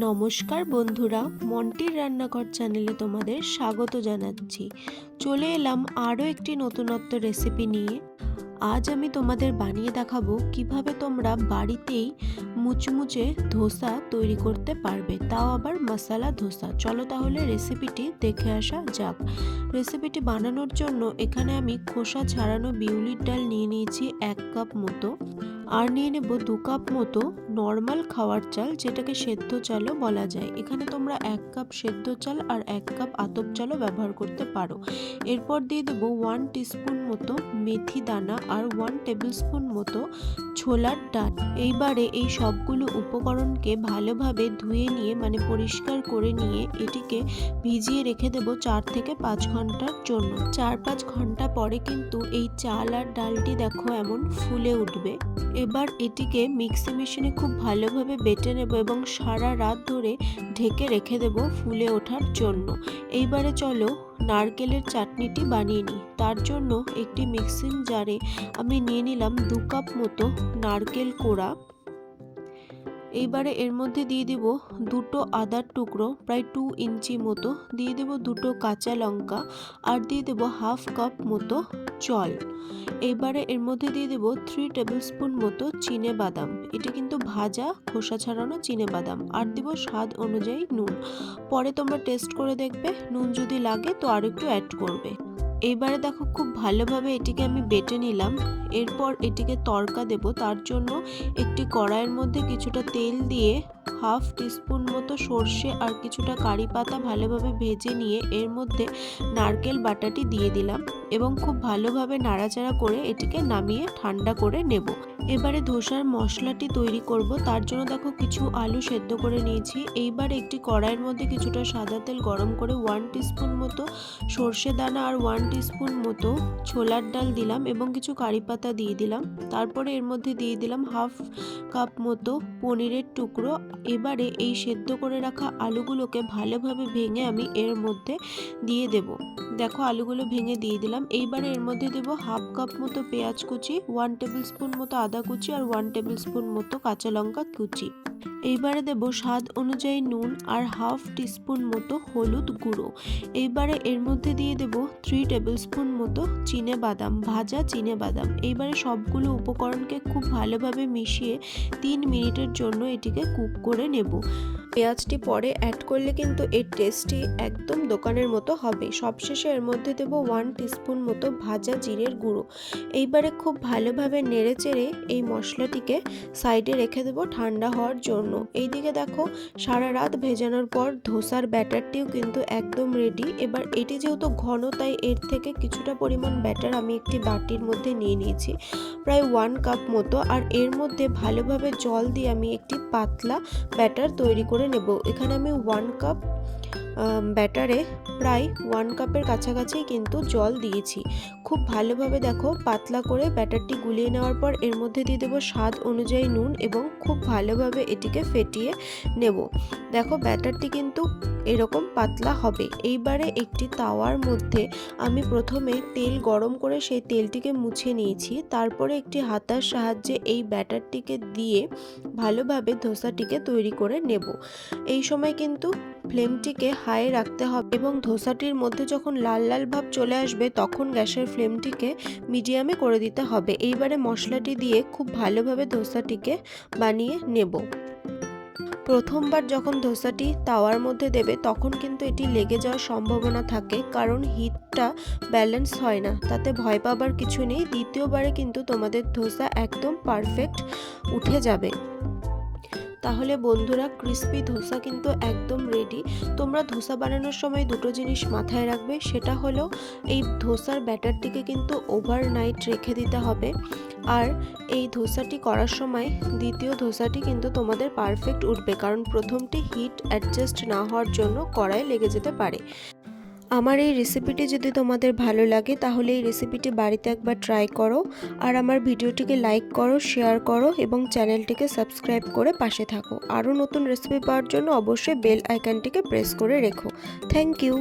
নমস্কার বন্ধুরা, মন্টির রান্নাঘর চ্যানেলে তোমাদের স্বাগত জানাচ্ছি। চলে এলাম আরও একটি নতুনত্ব রেসিপি নিয়ে। আজ আমি তোমাদের বানিয়ে দেখাবো কীভাবে তোমরা বাড়িতেই মুচমুচে ধোসা তৈরি করতে পারবে, তাও আবার মশালা ধোসা। চলো তাহলে রেসিপিটি দেখে আসা যাক। রেসিপিটি বানানোর জন্য এখানে আমি খোসা ছাড়ানো বিউলির ডাল নিয়ে নিয়েছি এক কাপ মতো। আর নিয়ে নেব দু কাপ মতো নর্মাল খাওয়ার চাল, যেটাকে সেদ্ধ চালও বলা যায়। এখানে তোমরা এক কাপ সেদ্ধ চাল আর এক কাপ আতপ চালও ব্যবহার করতে পারো। এরপর দিয়ে দেবো ওয়ান টিস্পুন মতো মেথি দানা আর ওয়ান টেবিল স্পুন মতো ছোলার ডাল। এইবারে এই সবগুলো উপকরণকে ভালোভাবে ধুয়ে নিয়ে মানে পরিষ্কার করে নিয়ে এটিকে ভিজিয়ে রেখে দেবো চার থেকে পাঁচ ঘণ্টার জন্য। চার পাঁচ ঘণ্টা পরে কিন্তু এই চাল আর ডালটি দেখো এমন ফুলে উঠবে। এবার এটিকে মিক্সি মেশিনে খুব ভালোভাবে বেটে নেব এবং সারা রাত ধরে ঢেকে রেখে দেব ফুলে ওঠার জন্য। এইবারে চলো নারকেলের চাটনিটি বানিয়ে নিই। তার জন্য একটি মিক্সিং জারে আমি নিয়ে নিলাম দু কাপ মতো নারকেল কোড়া। এইবারে এর মধ্যে দিয়ে দেব দুটো আদার টুকরো, প্রায় টু ইঞ্চি মতো। দিয়ে দেব দুটো কাঁচা লঙ্কা আর দিয়ে দেব হাফ কাপ মতো জল। এবারে এর মধ্যে দিয়ে দেব থ্রি টেবিল স্পুন মতো চিনে বাদাম। এটি কিন্তু ভাজা, খোসা ছাড়ানো চিনে বাদাম। আর দিব স্বাদ অনুযায়ী নুন। পরে তোমরা টেস্ট করে দেখবে। নুন যদি লাগে তো আর একটু অ্যাড করবে। এবারে দেখো খুব ভালোভাবে এটিকে আমি বেটে নিলাম। এরপর এটিকে তড়কা দেব। তার জন্য একটি কড়াইয়ের মধ্যে কিছুটা তেল দিয়ে হাফ টিস্পুন মতো সর্ষে আর কিছুটা কারি পাতা ভালোভাবে ভেজে নিয়ে এর মধ্যে নারকেল বাটাটি দিয়ে দিলাম এবং খুব ভালোভাবে নাড়াচাড়া করে এটিকে নামিয়ে ঠান্ডা করে নেব। এবারে ধোসার মশলাটি তৈরি করব। তার জন্য দেখো কিছু আলু সেদ্ধ করে নিয়েছি। এইবার একটি কড়াইয়ের মধ্যে কিছুটা সাদা তেল গরম করে ওয়ান টিস্পুন মতো সর্ষে দানা আর ওয়ান টিস্পুন মতো ছোলার ডাল দিলাম এবং কিছু কারি পাতা দিয়ে দিলাম। তারপরে এর মধ্যে দিয়ে দিলাম হাফ কাপ মতো পনিরের টুকরো এবারে এই সেদ্ধ করে রাখা আলুগুলোকে ভালোভাবে ভেঙে আমি এর মধ্যে দিয়ে দেব। দেখো আলুগুলো ভেঙে দিয়ে দিলাম। এইবারে এর মধ্যে দেব হাফ কাপ মতো পেঁয়াজ কুচি ওয়ান টেবিল স্পুন মতো আদা কুচি আর ওয়ান টেবিল স্পুন মতো কাঁচা লঙ্কা কুচি। এইবারে দেব স্বাদ অনুযায়ী নুন আর হাফ টিস্পুন মতো হলুদ গুঁড়ো। এইবারে এর মধ্যে দিয়ে দেব থ্রি টেবিল স্পুন মতো চিনে বাদাম, ভাজা চিনে বাদাম। এইবারে সবগুলো উপকরণকে খুব ভালোভাবে মিশিয়ে তিন মিনিটের জন্য এটিকে কুক করে নেব। পেঁয়াজটি পরে অ্যাড করলে কিন্তু এর টেস্টটি একদম দোকানের মতো হবে। সবশেষে এর মধ্যে দেব ওয়ান টিস্পুন মতো ভাজা জিরের গুঁড়ো। এইবারে খুব ভালোভাবে নেড়ে চেড়ে এই মশলাটিকে সাইডে রেখে দেবো ঠান্ডা হওয়ার জন্য। এইদিকে দেখো, সারা রাত ভেজানোর পর ধোসার ব্যাটারটিও কিন্তু একদম রেডি এবার এটি যেহেতু ঘন, তাই এর থেকে কিছুটা পরিমাণ ব্যাটার আমি একটি বাটির মধ্যে নিয়ে নিয়েছি। প্রায় ওয়ান কাপ মতো। আর এর মধ্যে ভালোভাবে জল দিয়ে আমি একটি পাতলা ব্যাটার তৈরি করে নেব। এখানে আমি ওয়ান কাপ ব্যাটারে প্রায় ওয়ান কাপের কাছাকাছি কিন্তু জল দিয়েছি। খুব ভালোভাবে দেখো পাতলা করে ব্যাটারটি গুলিয়ে নেওয়ার পর এর মধ্যে দিয়ে দেবো স্বাদ অনুযায়ী নুন এবং খুব ভালোভাবে এটিকে ফেটিয়ে নেব। দেখো ব্যাটারটি কিন্তু এরকম পাতলা হবে। এইবারে একটি তাওয়ার মধ্যে আমি প্রথমে তেল গরম করে সেই তেলটিকে মুছে নিয়েছি। তারপরে একটি হাতার সাহায্যে এই ব্যাটারটিকে দিয়ে ভালোভাবে ধোসাটিকে তৈরি করে নেব। এই সময় কিন্তু ফ্লেমটিকে হাই রাখতে হবে এবং ধোসাটির মধ্যে যখন লাল লাল ভাব চলে আসবে, তখন গ্যাসের ফ্লেমটিকে মিডিয়ামে করে দিতে হবে। এইবারে মশলাটি দিয়ে খুব ভালোভাবে ধোসাটিকে বানিয়ে নেব। প্রথমবার যখন ধোসাটি তাওয়ার মধ্যে দেবে, তখন কিন্তু এটি লেগে যাওয়ার সম্ভাবনা থাকে, কারণ হিটটা ব্যালেন্স হয় না। তাতে ভয় পাবার কিছু নেই। দ্বিতীয়বারে কিন্তু তোমাদের ধোসা একদম পারফেক্ট উঠে যাবে। তাহলে বন্ধুরা ক্রিস্পি ধোসা কিন্তু একদম রেডি তোমরা ধোসা বানানোর সময় দুটো জিনিস মাথায় রাখবে, সেটা হলো এই ধোসার ব্যাটারটিকে কিন্তু ওভারনাইট রেখে দিতে হবে। আর এই ধোসাটি করার সময় দ্বিতীয় ধোসাটি কিন্তু তোমাদের পারফেক্ট উঠবে, কারণ প্রথমটি হিট অ্যাডজাস্ট না হওয়ার জন্য কড়াই লেগে যেতে পারে। আমার এই রেসিপিটি যদি তোমাদের ভালো লাগে, তাহলে এই রেসিপিটি বাড়িতে একবার ট্রাই করো আর আমার ভিডিওটিকে লাইক করো শেয়ার করো এবং চ্যানেলটিকে সাবস্ক্রাইব করে পাশে থাকো। আরও নতুন রেসিপি পাওয়ার জন্য অবশ্যই বেল আইকনটিকে প্রেস করে রেখো। Thank you